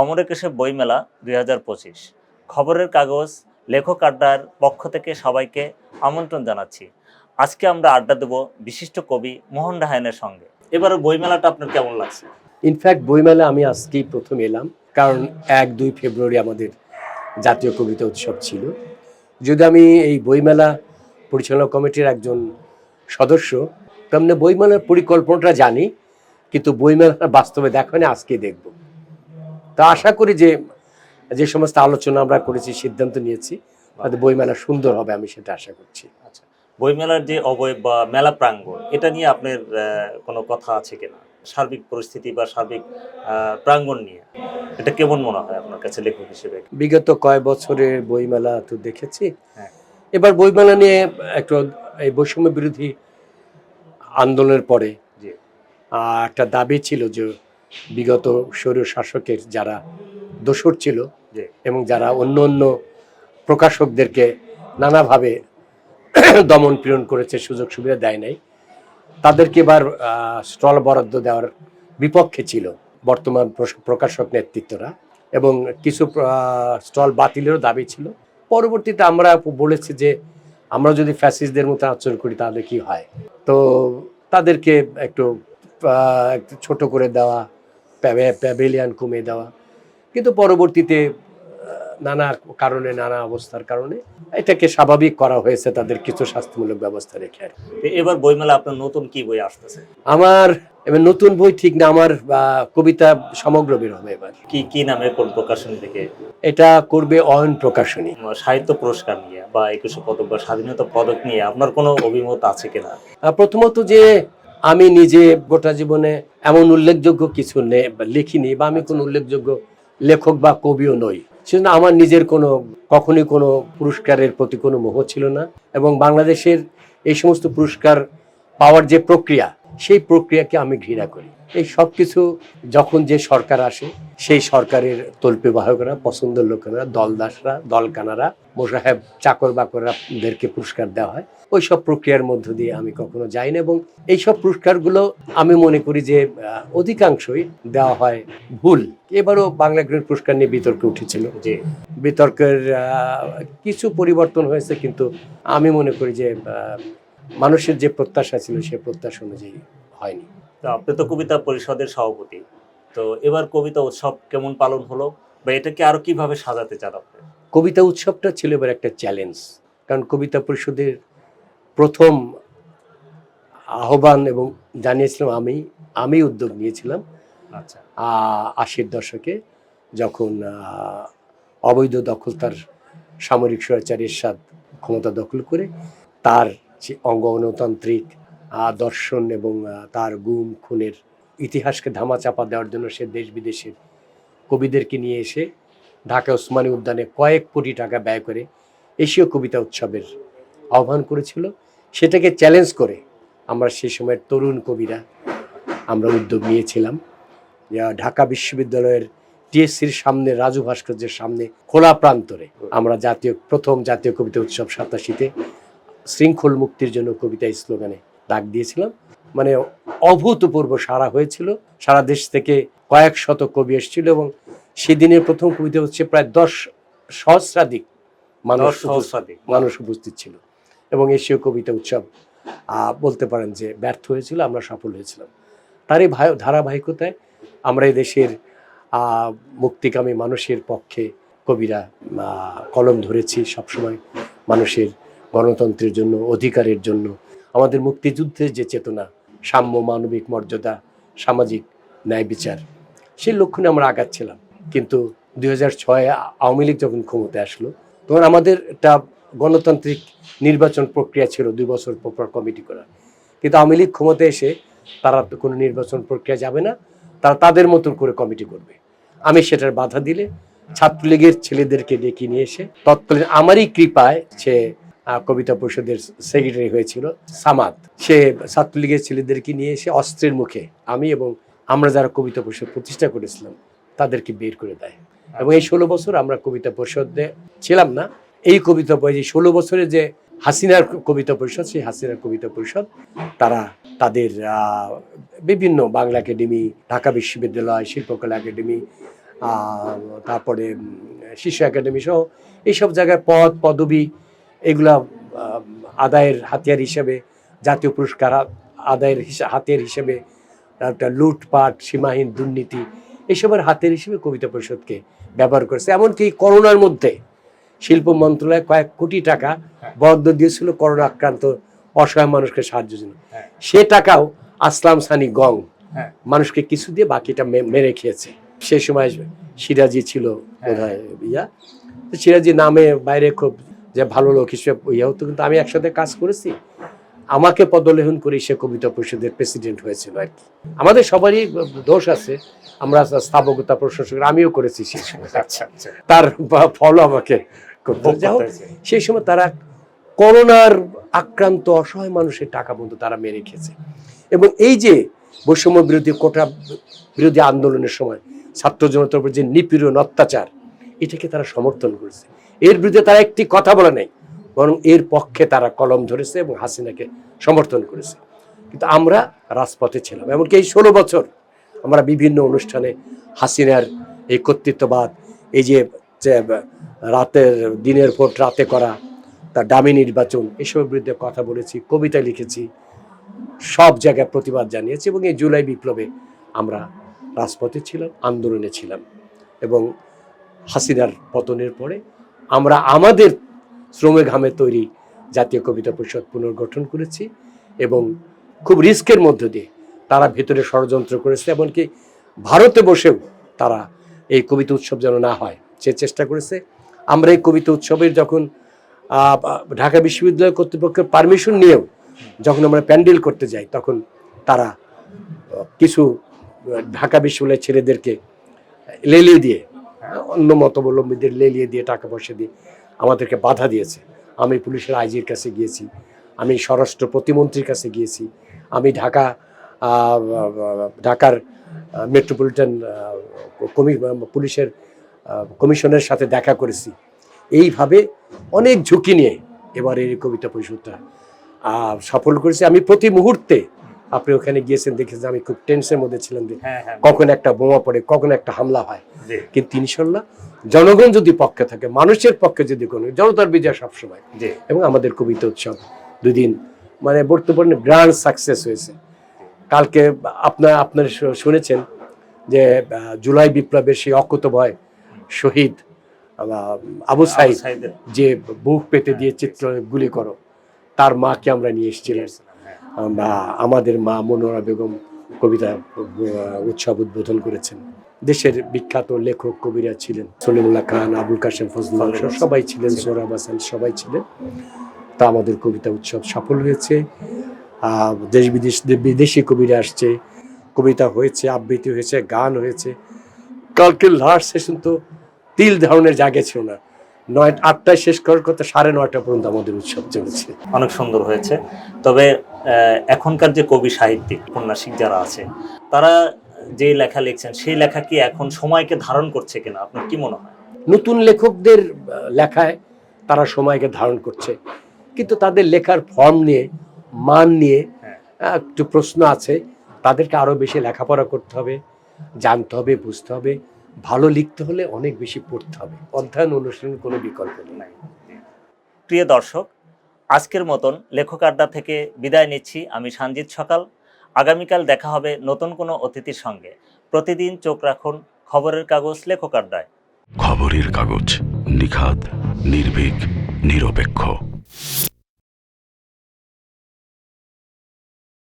অমরেকেশে বইমেলা দুই হাজার পঁচিশ। খবরের কাগজ লেখক আড্ডার পক্ষ থেকে সবাইকে আমন্ত্রণ জানাচ্ছি। আজকে আমরা আড্ডা দেব বিশিষ্ট কবি মোহন রাহায়নের সঙ্গে। এবারে বইমেলাটা আপনার কেমন লাগছে? ইনফ্যাক্ট বইমেলা আমি আজকেই প্রথম এলাম, কারণ এক, দুই ফেব্রুয়ারি আমাদের জাতীয় কবিতা উৎসব ছিল। যদি আমি এই বইমেলা পরিচালনা কমিটির একজন সদস্য, তেমনি বইমেলার পরিকল্পনাটা জানি, কিন্তু বইমেলা বাস্তবে দেখা আজকে দেখব। তা আশা করি যে যে সমস্ত আলোচনা আমরা করেছি সিদ্ধান্ত নিয়েছি হয়তো বইমেলা সুন্দর হবে আমি সেটা আশা করছি। আচ্ছা বইমেলার যে অবয়ব বা মেলা প্রাঙ্গণ এটা নিয়ে আপনার কোনো কথা আছে কিনা? সার্বিক পরিস্থিতি বা সার্বিক প্রাঙ্গণ নিয়ে। এটা কেমন মনে হয় আপনার কাছে লেখক হিসেবে? বিগত কয় বছরের বইমেলা তো দেখেছি। হ্যাঁ। এবার বইমেলা নিয়ে একটু এই বৈষম্য বিরোধী আন্দোলনের পরে একটা দাবি ছিল যে বিগত স্বৈর শাসকের যারা দোসর ছিল এবং যারা অন্য অন্য প্রকাশকদেরকে নানাভাবে দমন পীড়ন করেছে সুযোগ সুবিধা দেয় নাই তাদেরকে এবার স্টল বরাদ্দ দেওয়ার বিপক্ষে ছিল বর্তমান প্রকাশক নেতৃত্বরা এবং কিছু স্টল বাতিলেরও দাবি ছিল। পরবর্তীতে আমরা বলেছি যে আমরা যদি ফ্যাসিস্টদের মতো আচরণ করি তাহলে কি হয়? তো তাদেরকে একটু একটু ছোট করে দেওয়া প্যাভিলিয়ান কমিয়ে দেওয়া। কিন্তু পরবর্তীতে নানা কারণে নানা অবস্থার কারণে এটাকে স্বাভাবিক করা হয়েছে তাদের কিছু শাস্তিমূলক ব্যবস্থা রেখে আর এবার বইমেলা আপনার নতুন কি বই আসতেছে? আমার এবার নতুন বই ঠিক না আমার কবিতা সমগ্র বের হবে এবার। কি কি নামে কোন প্রকাশনী থেকে? এটা করবে অয়ন প্রকাশনী। সাহিত্য পুরস্কার নিয়ে বা একুশে পদক বা স্বাধীনতা পদক নিয়ে আপনার কোনো অভিমত আছে কিনা? প্রথমত যে আমি নিজে গোটা জীবনে এমন উল্লেখযোগ্য কিছু লিখিনি বা আমি কোনো উল্লেখযোগ্য লেখক বা কবিও নই। সেজন্য আমার নিজের কোনো, কখনই কোনো পুরস্কারের প্রতি কোনো মোহ ছিল না এবং বাংলাদেশের এই সমস্ত পুরস্কার পাওয়ার যে প্রক্রিয়া সেই প্রক্রিয়াকে আমি ঘৃণা করি। এই সব কিছু যখন যে সরকার আসে, সেই সরকারের তল্পে বাহকরা পছন্দের লোকেরা, দলদাসরা, দলকানারা, মোসাহেব চাকর বাকররাদেরকে পুরস্কার দেওয়া হয়। ওই সব প্রক্রিয়ার মধ্য দিয়ে আমি কখনো যাই না এবং এইসব পুরস্কারগুলো আমি মনে করি যে অধিকাংশই দেওয়া হয় ভুল। এবারও বাংলা গ্রেড পুরস্কার নিয়ে বিতর্কে উঠেছিল যে, বিতর্কের কিছু পরিবর্তন হয়েছে, কিন্তু আমি মনে করি যে মানুষের যে প্রত্যাশা ছিল সে প্রত্যাশা অনুযায়ী হয়নি। তো আপনি তো কবিতা পরিষদের সভাপতি। তো এবার কবিতা উৎসব কেমন পালন হলো বা এটাকে আরও কীভাবে সাজাতে চান আপনি? কবিতা উৎসবটা ছিল এবার একটা চ্যালেঞ্জ কারণ কবিতা পরিষদের প্রথম আহ্বান এবং জানিয়েছিলাম আমি আমি উদ্যোগ নিয়েছিলাম। আচ্ছা। আশির দশকে যখন অবৈধ দখলদার সামরিক স্বৈরাচার এরশাদ ক্ষমতা দখল করে তার যে অঙ্গ গণতান্ত্রিক আহ, দর্শন এবং তার গুম খুনের ইতিহাসকে ধামাচাপা দেওয়ার জন্য সে দেশ বিদেশের কবিদেরকে নিয়ে এসে ঢাকা ওসমানী উদ্যানে কয়েক কোটি টাকা ব্যয় করে এশীয় কবিতা উৎসবের আহ্বান করেছিল। সেটাকে চ্যালেঞ্জ করে আমরা সেই সময়ের তরুণ কবিরা আমরা উদ্যোগ নিয়েছিলাম। ঢাকা বিশ্ববিদ্যালয়ের টিএসসির সামনে রাজু ভাস্কর্যের সামনে খোলা প্রান্তরে আমরা জাতীয় প্রথম জাতীয় কবিতা উৎসব সাতাশিতে শৃঙ্খল মুক্তির জন্য কবিতা স্লোগানে ডাক দিয়েছিলাম। মানে অভূতপূর্ব সারা হয়েছিল। সারা দেশ থেকে কয়েক শত কবি এসেছিল এবং সেদিনের প্রথম কবিতা হচ্ছে প্রায় দশ সহস্রাধিক মানুষ সহস্রাধিক। মানুষ উপস্থিত ছিল। এবং এশীয় কবিতা উৎসব আহ, বলতে পারেন যে ব্যর্থ হয়েছিল আমরা সফল হয়েছিলাম। তারই ভাই- ধারাবাহিকতায় আমরা এই দেশের আহ, মুক্তিকামী মানুষের পক্ষে কবিরা আহ, কলম ধরেছি সবসময়। মানুষের গণতন্ত্রের জন্য, অধিকারের জন্য, আমাদের মুক্তিযুদ্ধের যে চেতনা, সাম্য, মানবিক মর্যাদা, সামাজিক ন্যায় বিচার, সেই লক্ষ্যে আমরা আগাচ্ছিলাম। কিন্তু দুই হাজার ছয়ে আওয়ামী লীগ যখন ক্ষমতায় আসলো, তখন আমাদের একটা গণতান্ত্রিক নির্বাচন প্রক্রিয়া ছিল, দুই বছর পর কমিটি করা। কিন্তু আওয়ামী লীগ ক্ষমতায় এসে তারা তো কোনো নির্বাচন প্রক্রিয়া যাবে না, তারা তাদের মতন করে কমিটি করবে। আমি সেটার বাধা দিলে ছাত্রলীগের ছেলেদেরকে ডেকে নিয়ে এসে তৎকালীন আমারই কৃপায় সে কবিতা পরিষদের সেক্রেটারি হয়েছিল সামাদ। সে ছাত্রলীগের ছেলেদেরকে নিয়ে এসে অস্ত্রের মুখে আমি এবং আমরা যারা কবিতা পরিষদ প্রতিষ্ঠা করেছিলাম তাদেরকে বের করে দেয়। এবং এই ষোলো বছর আমরা কবিতা পরিষদে ছিলাম না। এই কবিতা যে ষোলো বছরে যে হাসিনার কবিতা পরিষদ সেই হাসিনার কবিতা পরিষদ তারা তাদের বিভিন্ন বাংলা একাডেমি ঢাকা বিশ্ববিদ্যালয় শিল্পকলা একাডেমি তারপরে শিশু একাডেমি সহ এইসব জায়গায় পদ পদবি এগুলা আদায়ের হাতিয়ার হিসেবে জাতীয় পুরস্কার আদায়ের হাতিয়ার হিসেবে একটা লুটপাট সীমাহীন দুর্নীতি এসবের হাতের হিসেবে কবিতা পরিষদকে ব্যবহার করেছে। এমনকি করোনার মধ্যে শিল্প মন্ত্রণালয় কয়েক কোটি টাকা বরাদ্দ দিয়েছিল করোনা আক্রান্ত অসহায় মানুষকে সাহায্য জন্য। হ্যাঁ। সে টাকাও আসলাম সানি গং হ্যাঁ। মানুষকে কিছু দিয়ে বাকিটা মেরে খেয়েছে। সে সময় সিরাজি ছিল বোধহয় ইয়া। তো সিরাজি নামে বাইরে খুব যে ভালো লোক হিসেবে ইয়া হতো কিন্তু আমি একসাথে কাজ করেছি। আমাকে পদলেহন করে সে কবিতা পরিষদের প্রেসিডেন্ট হয়েছিল আর কি। আমাদের সবারই দোষ আছে আমরা স্থাপকতা প্রশাসক আমিও করেছি সেই সময়। আচ্ছা আচ্ছা। তার ফল আমাকে। সেই সময় তারা করোনার আক্রান্ত অসহায় মানুষের টাকা পর্যন্ত তারা মেরে খেয়েছে। এবং এই যে বৈষম্য বিরোধী কোটা বিরোধী আন্দোলনের সময় ছাত্র জনতার উপর যে নিপীড়ন অত্যাচার এটাকে তারা সমর্থন করেছে। এর বিরুদ্ধে তারা একটি কথা বলে নাই, বরং এর পক্ষে তারা কলম ধরেছে এবং হাসিনাকে সমর্থন করেছে। কিন্তু আমরা রাজপথে ছিলাম, এমনকি এই ষোলো বছর আমরা বিভিন্ন অনুষ্ঠানে হাসিনার এই কর্তৃত্ববাদ, এই যে রাতের, দিনের ভোট রাতে করা, তার দামি নির্বাচন, এসবের বিরুদ্ধে কথা বলেছি, কবিতা লিখেছি, সব জায়গায় প্রতিবাদ জানিয়েছি এবং এই জুলাই বিপ্লবে আমরা রাজপথে ছিলাম, আন্দোলনে ছিলাম এবং হাসিনার পতনের পরে আমরা আমাদের শ্রমে ঘামে তৈরি জাতীয় কবিতা পরিষদ পুনর্গঠন করেছি এবং খুব রিস্কের মধ্য দিয়ে তারা ভেতরে ষড়যন্ত্র করেছে, এমনকি ভারতে বসেও তারা এই কবিতা উৎসব যেন না হয়। সে চেষ্টা করেছে। আমরা এই কবিতা উৎসবের যখন ঢাকা বিশ্ববিদ্যালয় কর্তৃপক্ষের পারমিশন নিয়েও যখন আমরা প্যান্ডেল করতে যাই, তখন তারা কিছু ঢাকা বিশ্ববিদ্যালয়ের ছেলেদেরকে লেলিয়ে দিয়ে অন্য মতাবলম্বীদের লেলিয়ে দিয়ে টাকা পয়সা দিয়ে আমাদেরকে বাধা দিয়েছে। আমি পুলিশের আইজির কাছে গিয়েছি, আমি স্বরাষ্ট্র প্রতিমন্ত্রীর কাছে গিয়েছি, আমি ঢাকা ঢাকার মেট্রোপলিটন কমি, পুলিশের কমিশনের সাথে দেখা করেছি। এইভাবে অনেক ঝুঁকি নিয়ে এবারে এই কবিতা পরিষদটা সফল করেছি। আমি প্রতি মুহূর্তে আপনি ওখানে গিয়েছেন দেখেছেন আমি খুব টেন্সের মধ্যে ছিলাম যে হ্যাঁ হ্যাঁ। কখন একটা বোমা পড়ে কখন একটা হামলা হয়। কিন্তু ইনশাল্লাহ জনগণ যদি পক্ষে থাকে মানুষের পক্ষে যদি কোনো জনতার বিজয় সবসময়। এবং আমাদের কবিতা উৎসব দুদিন মানে বর্তমানে গ্র্যান্ড সাকসেস হয়েছে। কালকে আপনার আপনার শুনেছেন যে জুলাই বিপ্লবের সেই অকুত ভয় শহীদ আবু সাইদ যে বুক পেতে দিয়ে চিত্র গুলি করো তার মাকে আমরা নিয়ে এসেছিলাম। বা আমাদের মা মনোরা বেগম কবিতা উৎসব উদ্বোধন করেছেন। দেশের বিখ্যাত লেখক কবিরা ছিলেন সলিমুল্লাহ খান আবুল কাশেম ফজলুল সবাই ছিলেন সোহরাব হাসান সবাই ছিলেন। তা আমাদের কবিতা উৎসব সফল হয়েছে। দেশ বিদেশ বিদেশি কবিরা আসছে। কবিতা হয়েছে আবৃত্তি হয়েছে গান হয়েছে। কালকে লাস্ট সেশন তো তিল ধরনের জাগে ছিল না। নয় আটটায় শেষ করার কথা সাড়ে নয়টা পর্যন্ত আমাদের উৎসব চলেছে। অনেক সুন্দর হয়েছে। তবে এখনকার যে কবি সাহিত্যিক উপন্যাসিক যারা আছে তারা যে লেখা লিখছেন সেই লেখা কি এখন সময়কে ধারণ করছে কিনা? আপনার কি মনে হয়? নতুন লেখকদের লেখায় তারা সময়কে ধারণ করছে। কিন্তু তাদের লেখার ফর্ম নিয়ে মান নিয়ে হ্যাঁ। একটু প্রশ্ন আছে। তাদেরকে আরও বেশি লেখাপড়া করতে হবে জানতে হবে বুঝতে হবে। ভালো লিখতে হলে অনেক বেশি পড়তে হবে। অধ্যয়ন অনুশীলন কোনো বিকল্প নেই। প্রিয় দর্শক আজকের মতন লেখক আড্ডা থেকে বিদায় নিচ্ছি আমি সঞ্জিত সকাল। আগামীকাল দেখা হবে নতুন কোনো অতিথির সঙ্গে। প্রতিদিন চোখ রাখুন খবরের কাগজ লেখক আড্ডায় খবরের কাগজ নিখাত নির্ভীক নিরপেক্ষ।